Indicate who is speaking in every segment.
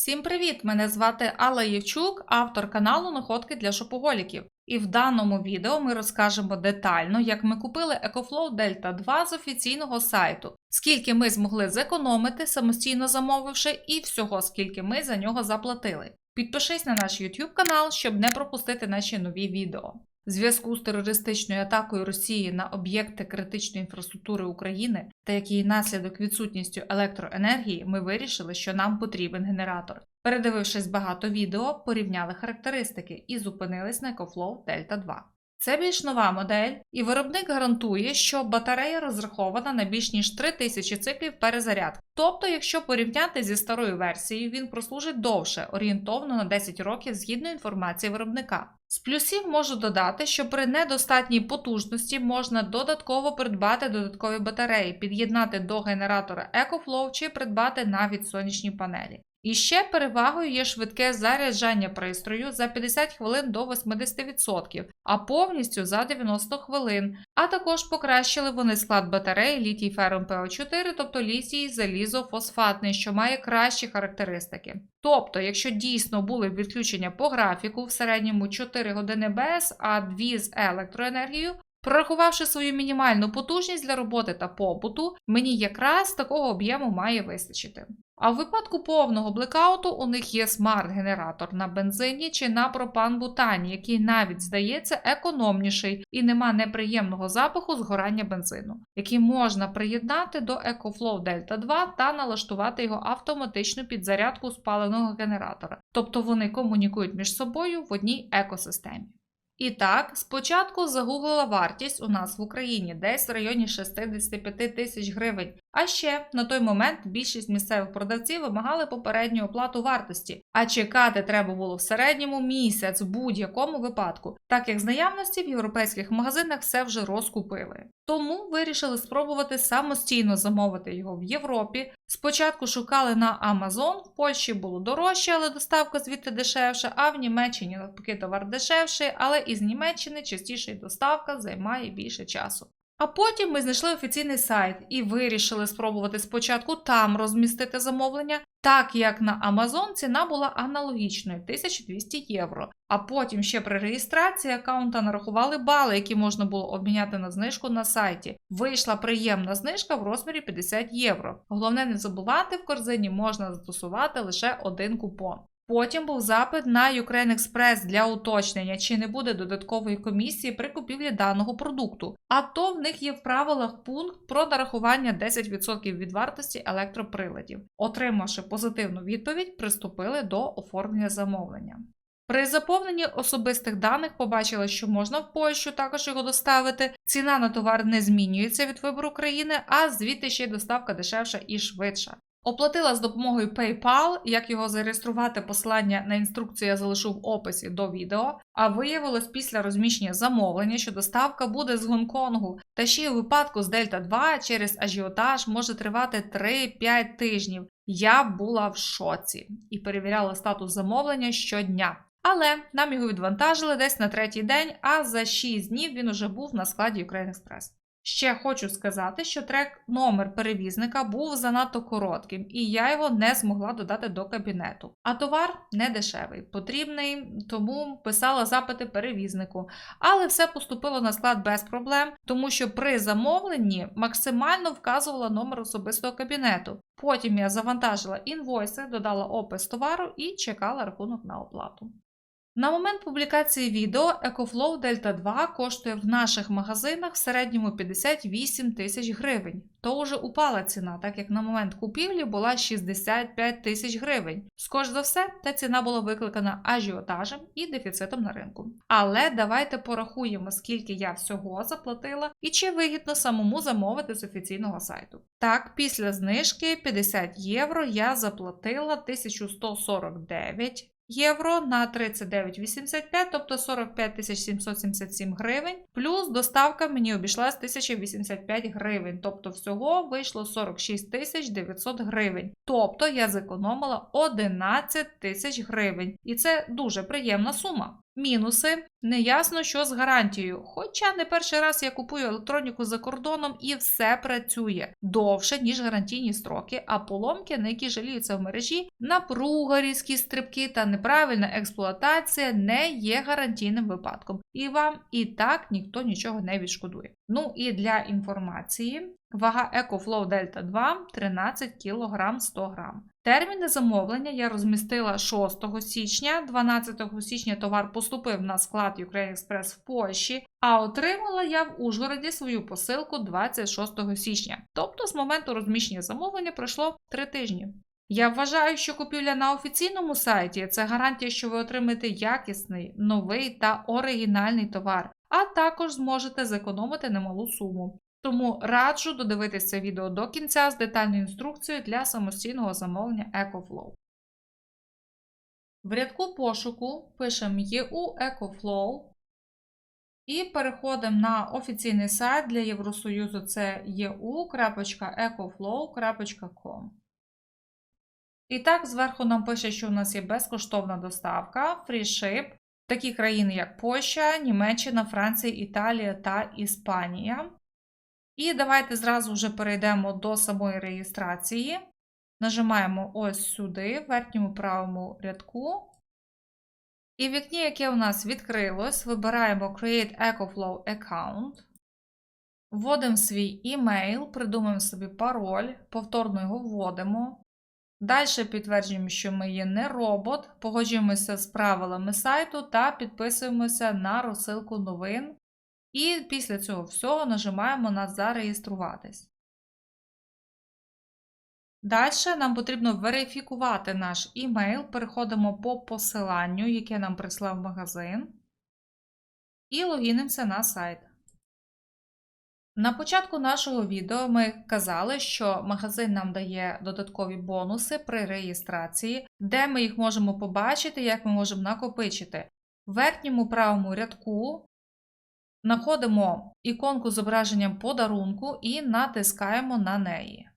Speaker 1: Всім привіт! Мене звати Алла Євчук, автор каналу Находки для шопоголіків. І в даному відео ми розкажемо детально, як ми купили EcoFlow Delta 2 з офіційного сайту, скільки ми змогли зекономити, самостійно замовивши, і всього, скільки ми за нього заплатили. Підпишись на наш YouTube канал, щоб не пропустити наші нові відео. В зв'язку з терористичною атакою Росії на об'єкти критичної інфраструктури України та як її наслідок відсутністю електроенергії, ми вирішили, що нам потрібен генератор. Передивившись багато відео, порівняли характеристики і зупинились на EcoFlow Delta 2. Це більш нова модель, і виробник гарантує, що батарея розрахована на більш ніж 3000 циклів перезарядки. Тобто, якщо порівняти зі старою версією, він прослужить довше, орієнтовно на 10 років згідно інформації виробника. З плюсів можу додати, що при недостатній потужності можна додатково придбати додаткові батареї, під'єднати до генератора EcoFlow чи придбати навіть сонячні панелі. І ще перевагою є швидке заряджання пристрою за 50 хвилин до 80%, а повністю за 90 хвилин. А також покращили вони склад батареї літій фером ПО4, тобто літій залізофосфатний, що має кращі характеристики. Тобто, якщо дійсно були відключення по графіку в середньому 4 години без, а 2 з електроенергією, Прорахувавши свою мінімальну потужність для роботи та побуту, мені якраз такого об'єму має вистачити. А в випадку повного блекауту у них є смарт-генератор на бензині чи на пропан-бутані, який навіть здається економніший і нема неприємного запаху згорання бензину, який можна приєднати до EcoFlow Delta 2 та налаштувати його автоматичну підзарядку спаленого генератора, тобто вони комунікують між собою в одній екосистемі. І так, спочатку загуглила вартість у нас в Україні десь в районі 65 тисяч гривень. А ще на той момент більшість місцевих продавців вимагали попередню оплату вартості, а чекати треба було в середньому місяць в будь-якому випадку, так як з наявності в європейських магазинах все вже розкупили. Тому вирішили спробувати самостійно замовити його в Європі. Спочатку шукали на Amazon, в Польщі було дорожче, але доставка звідти дешевша, а в Німеччині навпаки товар дешевший, але із Німеччини частіше доставка займає більше часу. А потім ми знайшли офіційний сайт і вирішили спробувати спочатку там розмістити замовлення, так як на Amazon ціна була аналогічною 1200 євро. А потім ще при реєстрації аккаунта нарахували бали, які можна було обміняти на знижку на сайті. Вийшла приємна знижка в розмірі 50 євро. Головне не забувати, в корзині можна застосувати лише один купон. Потім був запит на Ukraine Express для уточнення, чи не буде додаткової комісії при купівлі даного продукту. А то в них є в правилах пункт про нарахування 10% від вартості електроприладів. Отримавши позитивну відповідь, приступили до оформлення замовлення. При заповненні особистих даних побачили, що можна в Польщу також його доставити. Ціна на товар не змінюється від вибору країни, а звідти ще й доставка дешевша і швидша. Оплатила з допомогою PayPal, як його зареєструвати посилання на інструкцію я залишу в описі до відео. А виявилось після розміщення замовлення, що доставка буде з Гонконгу. Та ще у випадку з Delta 2 через ажіотаж може тривати 3-5 тижнів. Я була в шоці і перевіряла статус замовлення щодня. Але нам його відвантажили десь на третій день, а за 6 днів він уже був на складі Ukraine Express. Ще хочу сказати, що трек номер перевізника був занадто коротким, і я його не змогла додати до кабінету. А товар не дешевий, потрібний, тому писала запити перевізнику. Але все поступило на склад без проблем, тому що при замовленні максимально вказувала номер особистого кабінету. Потім я завантажила інвойси, додала опис товару і чекала рахунок на оплату. На момент публікації відео EcoFlow Delta 2 коштує в наших магазинах в середньому 58 тисяч гривень. То вже упала ціна, так як на момент купівлі була 65 тисяч гривень. Скоріш за все, та ціна була викликана ажіотажем і дефіцитом на ринку. Але давайте порахуємо, скільки я всього заплатила і чи вигідно самому замовити з офіційного сайту. Так, після знижки 50 євро я заплатила 1149 євро на 39,85, тобто 45 777 гривень. Плюс доставка мені обійшлась 1085 гривень, тобто всього вийшло 46 900 гривень. Тобто я зекономила 11 тисяч гривень. І це дуже приємна сума. Мінуси неясно, що з гарантією. Хоча не перший раз я купую електроніку за кордоном і все працює довше, ніж гарантійні строки, а поломки, на які жаліються в мережі, напруга, різкі стрибки та неправильна експлуатація не є гарантійним випадком. І вам і так ніхто нічого не відшкодує. Ну і для інформації, вага EcoFlow Delta 2 13 кг 100 г. Терміни замовлення я розмістила 6 січня, 12 січня товар поступив на склад Ukraine Express в Польщі, а отримала я в Ужгороді свою посилку 26 січня. Тобто з моменту розміщення замовлення пройшло 3 тижні. Я вважаю, що купівля на офіційному сайті це гарантія, що ви отримаєте якісний, новий та оригінальний товар, а також зможете зекономити немалу суму. Тому раджу додивитися це відео до кінця з детальною інструкцією для самостійного замовлення EcoFlow. В рядку пошуку пишемо EU EcoFlow і переходимо на офіційний сайт для Євросоюзу це eu.ecoflow.com. І так, зверху нам пише, що у нас є безкоштовна доставка, ship. Такі країни, як Польща, Німеччина, Франція, Італія та Іспанія. І давайте зразу вже перейдемо до самої реєстрації. Нажимаємо ось сюди, в верхньому правому рядку. І в вікні, яке у нас відкрилось, вибираємо Create EcoFlow Account. Вводимо свій email, придумаємо собі пароль, повторно його вводимо. Далі підтверджуємо, що ми є не робот, погоджуємося з правилами сайту та підписуємося на розсилку новин. І після цього всього нажимаємо на Зареєструватись. Далі нам потрібно верифікувати наш імейл. Переходимо по посиланню, яке нам прислав магазин, і логінимося на сайт. На початку нашого відео ми казали, що магазин нам дає додаткові бонуси при реєстрації, де ми їх можемо побачити, як ми можемо накопичити. В верхньому правому рядку знаходимо іконку з зображенням подарунку і натискаємо на неї.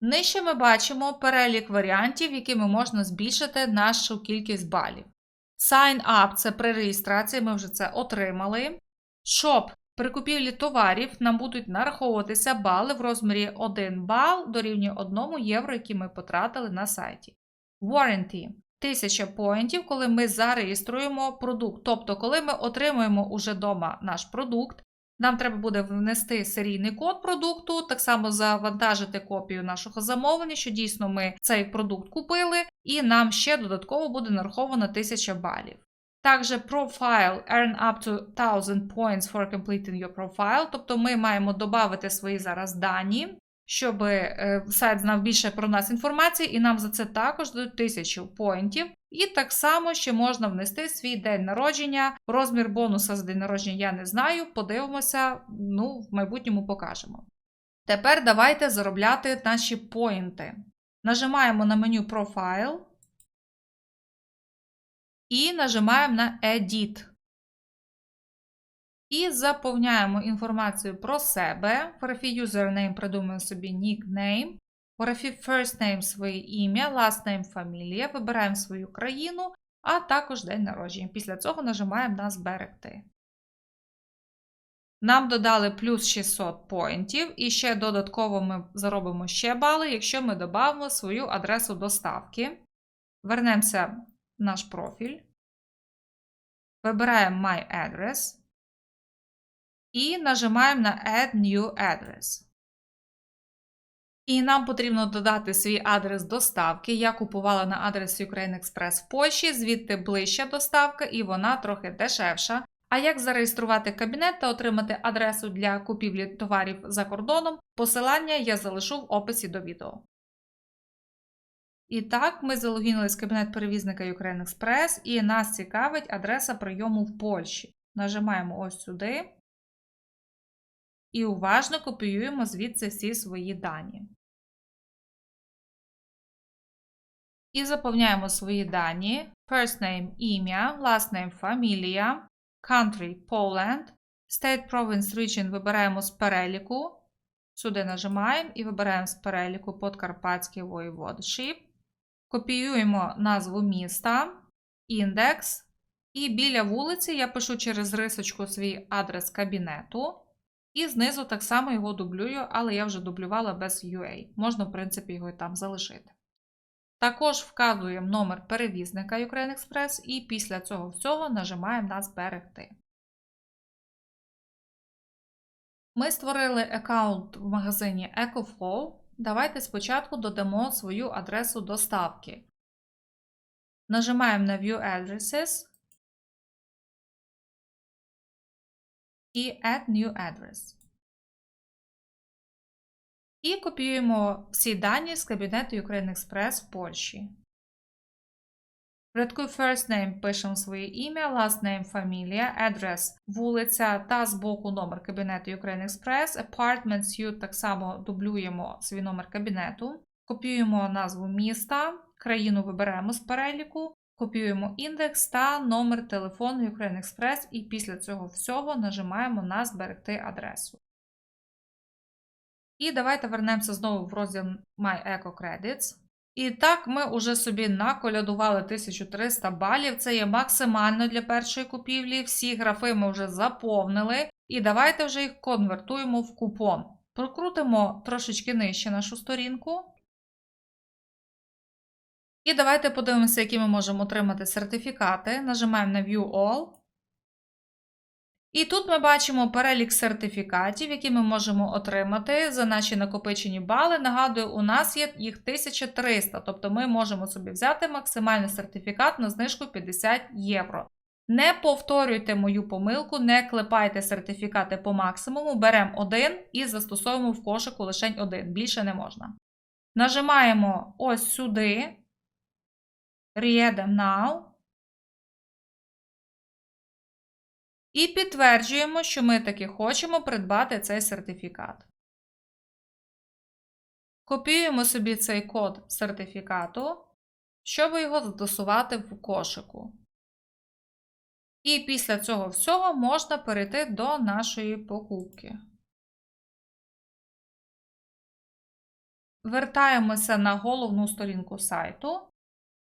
Speaker 1: Нижче ми бачимо перелік варіантів, якими можна збільшити нашу кількість балів. Sign up це при реєстрації, ми вже це отримали. Shop при купівлі товарів нам будуть нараховуватися бали в розмірі 1 бал дорівнює 1 євро, які ми потратили на сайті. Warranty 1000 поінтів, коли ми зареєструємо продукт. Тобто, коли ми отримуємо уже вдома наш продукт, нам треба буде внести серійний код продукту, так само завантажити копію нашого замовлення, що дійсно ми цей продукт купили, і нам ще додатково буде нараховано 1000 балів. Також profile earn up to 1000 points for completing your profile, тобто ми маємо додати свої зараз дані, щоб е, сайт знав більше про нас інформації, і нам за це також дають 1000 поінтів. І так само ще можна внести свій день народження. Розмір бонуса за день народження я не знаю. Подивимося, ну, в майбутньому покажемо. Тепер давайте заробляти наші поінти. Нажимаємо на меню Profile і нажимаємо на Edit. І заповняємо інформацію про себе. В графі username придумаємо собі nickname. В first name своє ім'я, last name фамілія. Вибираємо свою країну, а також день народження. Після цього нажимаємо на зберегти. Нам додали плюс 600 поінтів, і ще додатково ми заробимо ще бали, якщо ми додамо свою адресу доставки. Вернемося в наш профіль. Вибираємо My Address і нажимаємо на Add New Address. І нам потрібно додати свій адрес доставки. Я купувала на адресі Ukraine Express в Польщі, звідти ближча доставка, і вона трохи дешевша. А як зареєструвати кабінет та отримати адресу для купівлі товарів за кордоном, посилання я залишу в описі до відео. І так, ми залогінились в кабінет перевізника Ukraine Express, і нас цікавить адреса прийому в Польщі. Нажимаємо ось сюди. І уважно копіюємо звідси всі свої дані. І заповняємо свої дані. First name ім'я, last name фамілія, country Poland, State Province Region вибираємо з переліку. Сюди нажимаємо і вибираємо з переліку Подкарпатський воєводшіп. Копіюємо назву міста, індекс, І біля вулиці я пишу через рисочку свій адрес кабінету. І знизу так само його дублюю, але я вже дублювала без UA. Можна, в принципі, його і там залишити. Також вказуємо номер перевізника Ukraine Express і після цього всього нажимаємо на зберегти. Ми створили аккаунт в магазині EcoFlow. Давайте спочатку додамо свою адресу доставки. Нажимаємо на View Addresses і Add New Address. І копіюємо всі дані з кабінету Ukraine Express в Польщі. В рядку First Name пишемо своє ім'я, Last Name, фамілія, адрес, вулиця та збоку номер кабінету Ukraine Express, Apartment Suite так само дублюємо свій номер кабінету, копіюємо назву міста, країну виберемо з переліку, копіюємо індекс та номер телефону Ukraine Express і після цього всього нажимаємо на зберегти адресу. І давайте вернемося знову в розділ My Eco Credits. І так, ми вже собі наколядували 1300 балів. Це є максимально для першої купівлі. Всі графи ми вже заповнили. І давайте вже їх конвертуємо в купон. Прокрутимо трошечки нижче нашу сторінку. І давайте подивимося, які ми можемо отримати сертифікати. Нажимаємо на View All. І тут ми бачимо перелік сертифікатів, які ми можемо отримати за наші накопичені бали. Нагадую, у нас є їх 1300, тобто ми можемо собі взяти максимальний сертифікат на знижку 50 євро. Не повторюйте мою помилку, не клепайте сертифікати по максимуму, беремо один і застосовуємо в кошику лише один, більше не можна. Нажимаємо ось сюди. Read now. І підтверджуємо, що ми таки хочемо придбати цей сертифікат. Копіюємо собі цей код сертифікату, щоб його застосувати в кошику. І після цього всього можна перейти до нашої покупки. Вертаємося на головну сторінку сайту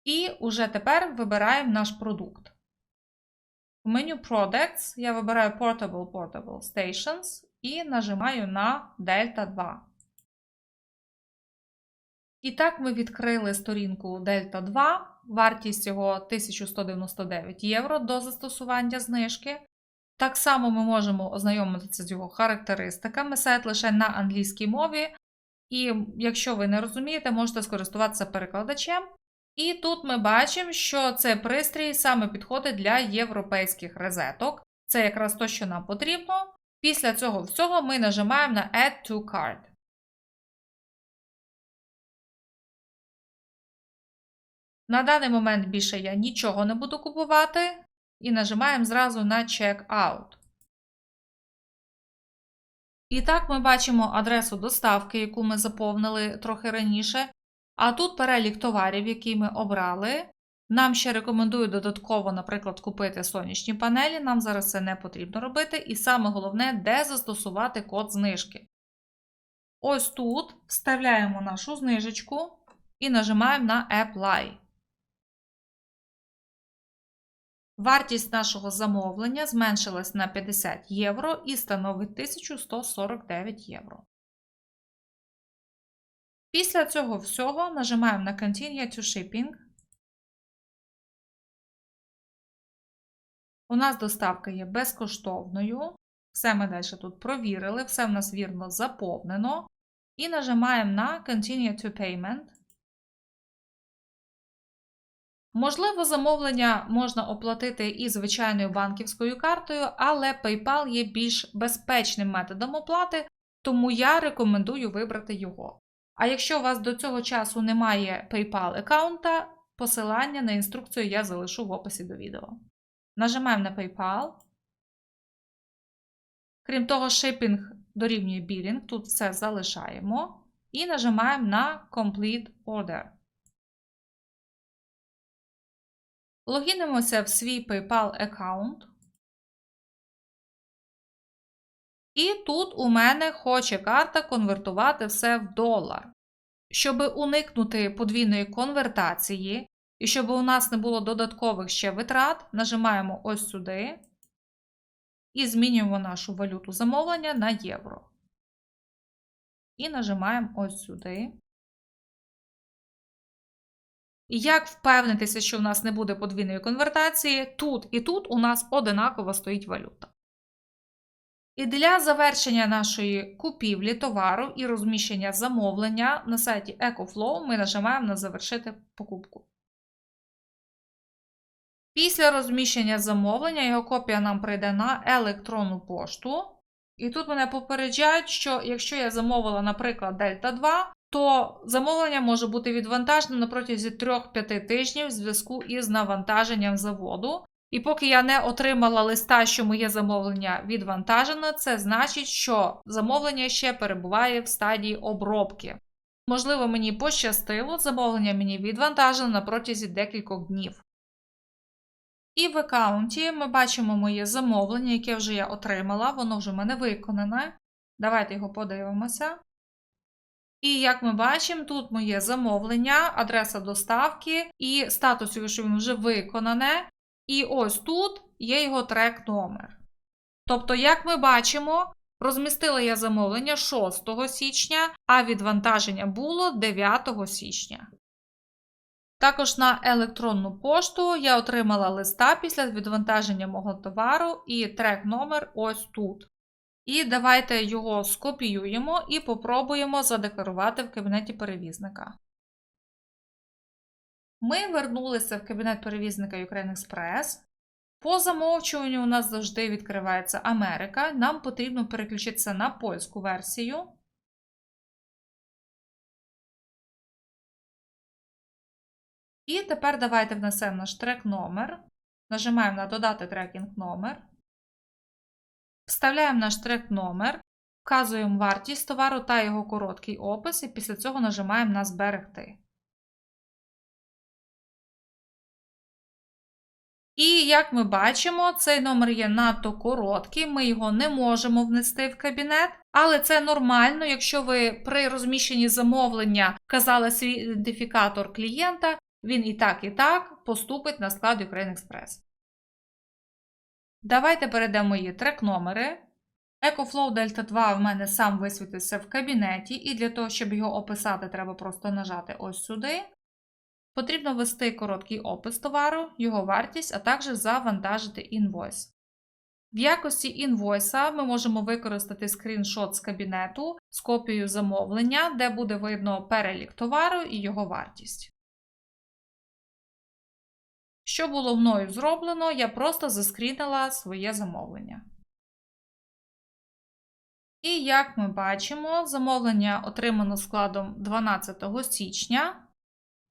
Speaker 1: і уже тепер вибираємо наш продукт. В меню Products я вибираю Portable Portable Stations і нажимаю на Delta 2. І так ми відкрили сторінку Delta 2, вартість його 1199 євро до застосування знижки. Так само ми можемо ознайомитися з його характеристиками. Сайт лише на англійській мові. І якщо ви не розумієте, можете скористуватися перекладачем. І тут ми бачимо, що цей пристрій саме підходить для європейських розеток. Це якраз те, що нам потрібно. Після цього всього ми нажимаємо на Add to Cart. На даний момент більше я нічого не буду купувати. І нажимаємо зразу на Check Out. І так ми бачимо адресу доставки, яку ми заповнили трохи раніше. А тут перелік товарів, які ми обрали. Нам ще рекомендую додатково, наприклад, купити сонячні панелі. Нам зараз це не потрібно робити. І саме головне, де застосувати код знижки. Ось тут вставляємо нашу знижечку і нажимаємо на Apply. Вартість нашого замовлення зменшилась на 50 євро і становить 1149 євро. Після цього всього нажимаємо на Continue to Shipping. У нас доставка є безкоштовною. Все ми далі тут провірили, все в нас вірно заповнено. І нажимаємо на Continue to Payment. Можливо, замовлення можна оплатити і звичайною банківською картою, але PayPal є більш безпечним методом оплати, тому я рекомендую вибрати його. А якщо у вас до цього часу немає PayPal аккаунта, посилання на інструкцію я залишу в описі до відео. Нажимаємо на PayPal. Крім того, шипінг дорівнює білінг, тут все залишаємо. І нажимаємо на Complete Order. Логінимося в свій PayPal аккаунт. І тут у мене хоче карта конвертувати все в долар. Щоб уникнути подвійної конвертації, І щоб у нас не було додаткових ще витрат, нажимаємо ось сюди і змінюємо нашу валюту замовлення на євро. І нажимаємо ось сюди. І як впевнитися, що у нас не буде подвійної конвертації, тут і тут у нас одинаково стоїть валюта. І для завершення нашої купівлі товару і розміщення замовлення на сайті EcoFlow ми нажимаємо на Завершити покупку. Після розміщення замовлення його копія нам прийде на електронну пошту. І тут мене попереджають, що якщо я замовила, наприклад, Дельта 2, то замовлення може бути відвантажено протязі 3-5 тижнів в зв'язку із навантаженням заводу. І поки я не отримала листа, що моє замовлення відвантажено, це значить, що замовлення ще перебуває в стадії обробки. Можливо, мені пощастило, замовлення мені відвантажено на протязі декількох днів. І в аккаунті ми бачимо моє замовлення, яке вже я отримала, воно вже в мене виконане. Давайте його подивимося. І як ми бачимо, тут моє замовлення, адреса доставки і статус що він вже виконане. І ось тут є його трек номер. Тобто, як ми бачимо, розмістила я замовлення 6 січня, а відвантаження було 9 січня. Також на електронну пошту я отримала листа після відвантаження мого товару і трек номер ось тут. І давайте його скопіюємо і попробуємо задекларувати в кабінеті перевізника. Ми вернулися в кабінет перевізника Ukraine Express. По замовчуванню у нас завжди відкривається Америка. Нам потрібно переключитися на польську версію. І тепер давайте внесемо наш трек номер. Нажимаємо на Додати трекінг номер. Вставляємо наш трек номер, вказуємо вартість товару та його короткий опис, і після цього нажимаємо на Зберегти. І як ми бачимо, цей номер є надто короткий, ми його не можемо внести в кабінет, але це нормально, якщо ви при розміщенні замовлення вказали свій ідентифікатор клієнта, він і так, і так поступить на склад Ukraine Express. Давайте перейдемо мої трек-номери. EcoFlow Delta 2 в мене сам висвітився в кабінеті, і для того, щоб його описати, треба просто нажати ось сюди. Потрібно ввести короткий опис товару, його вартість, а також завантажити інвойс. В якості інвойса ми можемо використати скріншот з кабінету з копією замовлення, де буде видно перелік товару і його вартість. Що було мною зроблено, я просто заскрінила своє замовлення. І як ми бачимо, замовлення отримано складом 12 січня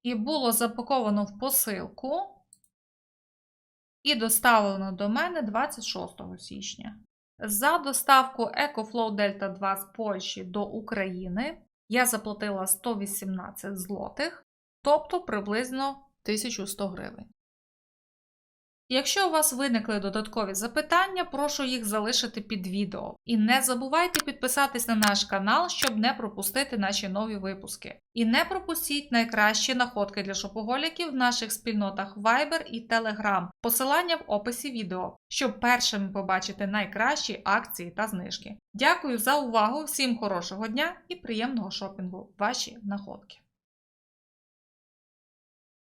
Speaker 1: і було запаковано в посилку і доставлено до мене 26 січня. За доставку EcoFlow Delta 2 з Польщі до України я заплатила 118 злотих, тобто приблизно 1100 гривень. Якщо у вас виникли додаткові запитання, прошу їх залишити під відео. І не забувайте підписатись на наш канал, щоб не пропустити наші нові випуски. І не пропустіть найкращі находки для шопоголіків в наших спільнотах Viber і Telegram. Посилання в описі відео, щоб першими побачити найкращі акції та знижки. Дякую за увагу, всім хорошого дня і приємного шопінгу! Ваші находки!